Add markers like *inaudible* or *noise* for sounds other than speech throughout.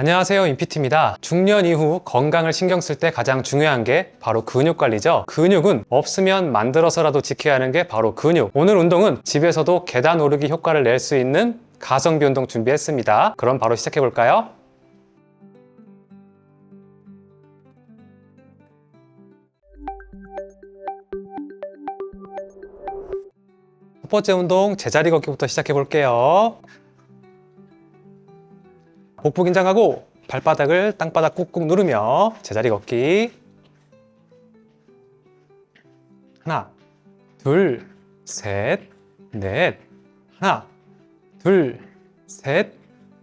안녕하세요 인피트입니다. 중년 이후 건강을 신경 쓸 때 가장 중요한 게 바로 근육 관리죠. 근육은 없으면 만들어서라도 지켜야 하는 게 바로 근육. 오늘 운동은 집에서도 계단 오르기 효과를 낼 수 있는 가성비 운동 준비했습니다. 그럼 바로 시작해 볼까요? 첫 번째 운동 제자리 걷기부터 시작해 볼게요 복부 긴장하고 발바닥을 땅바닥 꾹꾹 누르며 제자리 걷기. 하나 둘 셋 넷. 하나 둘 셋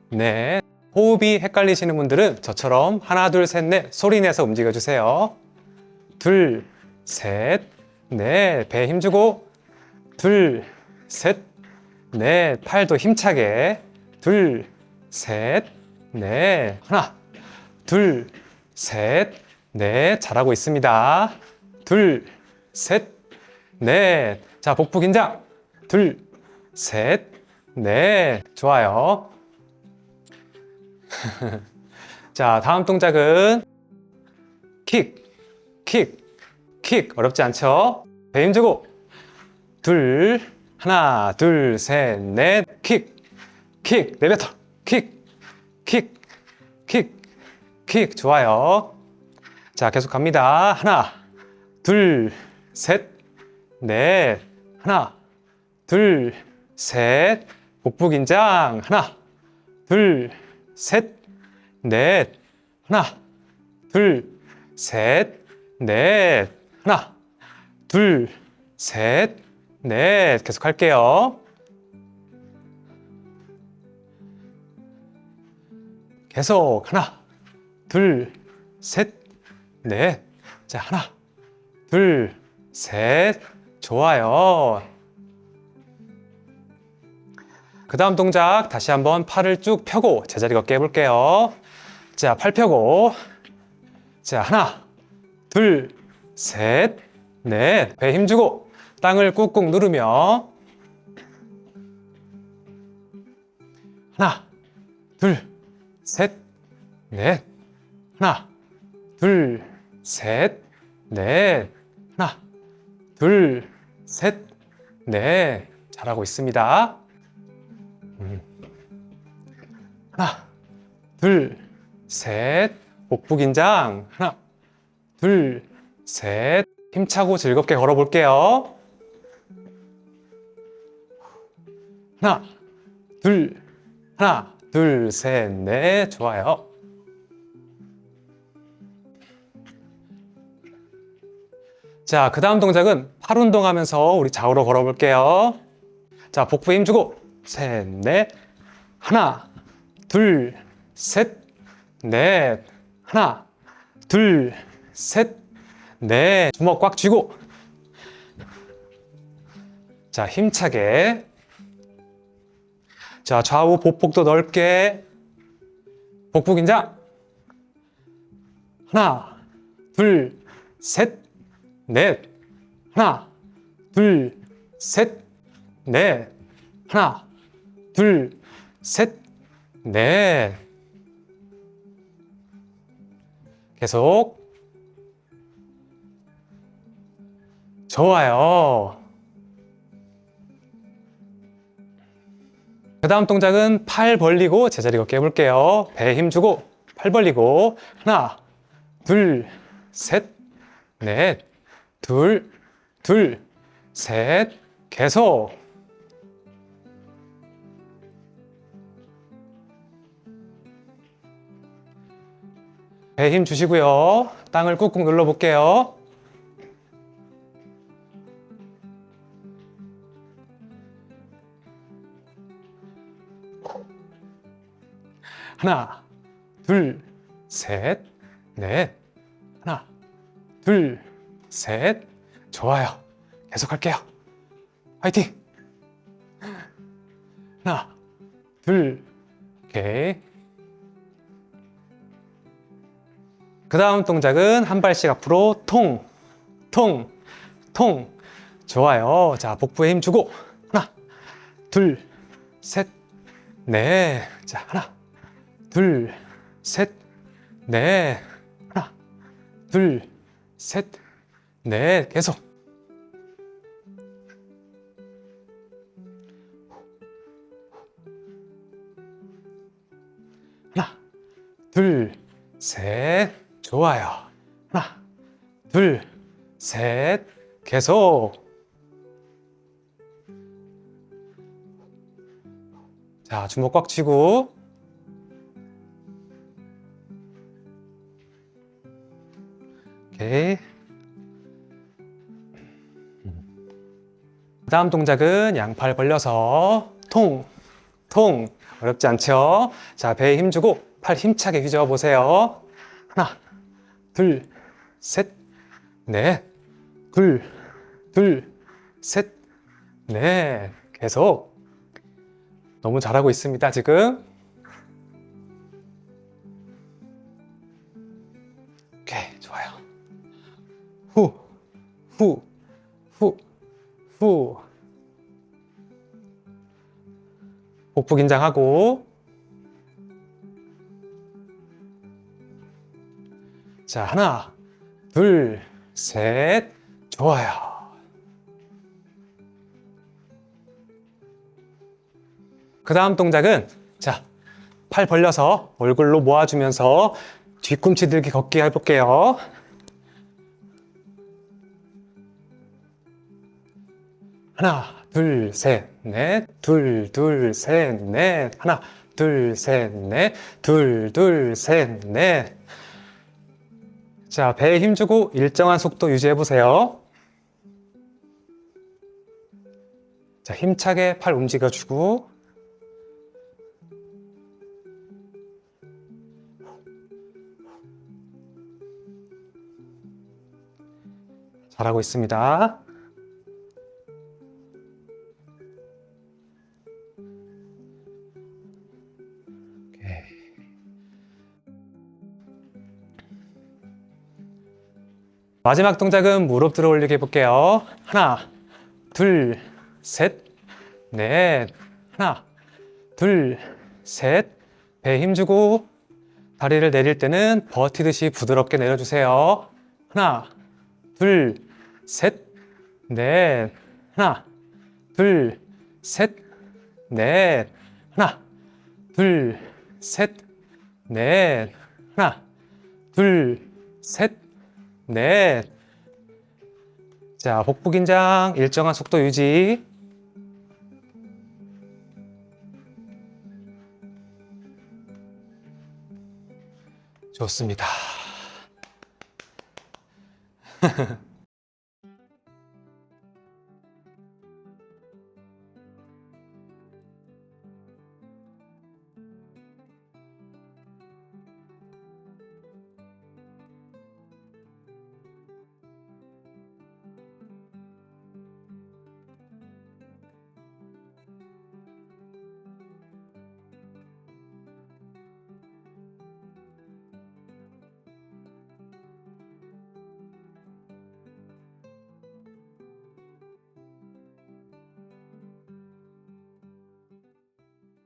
넷. 호흡이 헷갈리시는 분들은 저처럼 하나 둘 셋 넷 소리 내서 움직여 주세요. 둘 셋 넷배 힘주고. 둘 셋 넷. 팔도 힘차게. 둘셋 네. 하나, 둘, 셋, 넷. 잘하고 있습니다. 둘, 셋, 넷. 자, 복부 긴장. 둘, 셋, 넷. 좋아요. *laughs* 자, 다음 동작은 킥, 킥, 킥. 어렵지 않죠? 배 힘주고. 둘, 하나, 둘, 셋, 넷. 킥, 킥. 내뱉어. 킥. 킥, 킥, 킥. 좋아요. 자, 계속 갑니다. 하나, 둘, 셋, 넷. 하나, 둘, 셋. 복부 긴장. 하나, 둘, 셋, 넷. 하나, 둘, 셋, 넷. 하나, 둘, 셋, 넷. 계속 할게요. 계속 하나, 둘, 셋, 넷. 자, 하나, 둘, 셋. 좋아요. 그 다음 동작 다시 한번 팔을 쭉 펴고 제자리 걷게 해볼게요. 자, 팔 펴고. 자, 하나, 둘, 셋, 넷. 배 힘주고 땅을 꾹꾹 누르며. 하나, 둘, 셋, 넷. 하나, 둘, 셋, 넷. 하나, 둘, 셋, 넷. 잘하고 있습니다. 음. 하나, 둘, 셋. 복부 긴장. 하나, 둘, 셋. 힘차고 즐겁게 걸어볼게요. 하나, 둘, 하나, 둘, 셋, 넷. 좋아요. 자, 그 다음 동작은 팔 운동하면서 우리 좌우로 걸어볼게요. 자, 복부에 힘주고, 셋, 넷. 하나, 둘, 셋, 넷. 하나, 둘, 셋, 넷. 주먹 꽉 쥐고. 자, 힘차게. 자, 좌우 보폭도 넓게. 복부 긴장. 하나, 둘, 셋, 넷. 하나, 둘, 셋, 넷. 하나, 둘, 셋, 넷. 계속. 좋아요. 그 다음 동작은 팔 벌리고 제자리 걷기 해볼게요. 배 힘주고 팔 벌리고 하나, 둘, 셋, 넷, 둘, 둘, 셋, 계속. 배 힘 주시고요. 땅을 꾹꾹 눌러 볼게요. 하나, 둘, 셋, 넷. 하나, 둘, 셋. 좋아요. 계속 할게요. 화이팅! 하나, 둘, 오케이. 그 다음 동작은 한 발씩 앞으로 통, 통, 통. 좋아요. 자, 복부에 힘 주고. 하나, 둘, 셋, 넷. 자, 하나, 둘, 셋, 넷. 하나, 둘, 셋, 넷. 계속. 하나, 둘, 셋. 좋아요. 하나, 둘, 셋. 계속. 자, 주먹 꽉 쥐고. 오케이. 다음 동작은 양팔 벌려서 통, 통. 어렵지 않죠? 자, 배에 힘주고 팔 힘차게 휘저어 보세요. 하나, 둘, 셋, 넷, 둘, 둘, 셋, 넷. 계속. 너무 잘하고 있습니다, 지금. 오케이, 좋아요. 후, 후, 후, 후. 복부 긴장하고. 자, 하나, 둘, 셋. 좋아요. 그 다음 동작은 자, 팔 벌려서 얼굴로 모아주면서 뒤꿈치 들기 걷기 해볼게요. 하나, 둘, 셋, 넷, 둘, 둘, 셋, 넷, 하나, 둘, 셋, 넷, 둘, 둘, 셋, 넷. 자, 배에 힘주고 일정한 속도 유지해 보세요. 자, 힘차게 팔 움직여 주고, 잘하고 있습니다. 마지막 동작은 무릎 들어 올리기 해볼게요. 하나, 둘, 셋, 넷. 하나, 둘, 셋. 배 힘주고 다리를 내릴 때는 버티듯이 부드럽게 내려주세요. 하나, 둘, 셋, 넷. 하나, 둘, 셋, 넷. 하나, 둘, 셋, 넷. 하나, 둘, 셋, 넷. 자, 복부 긴장, 일정한 속도 유지. 좋습니다. *laughs*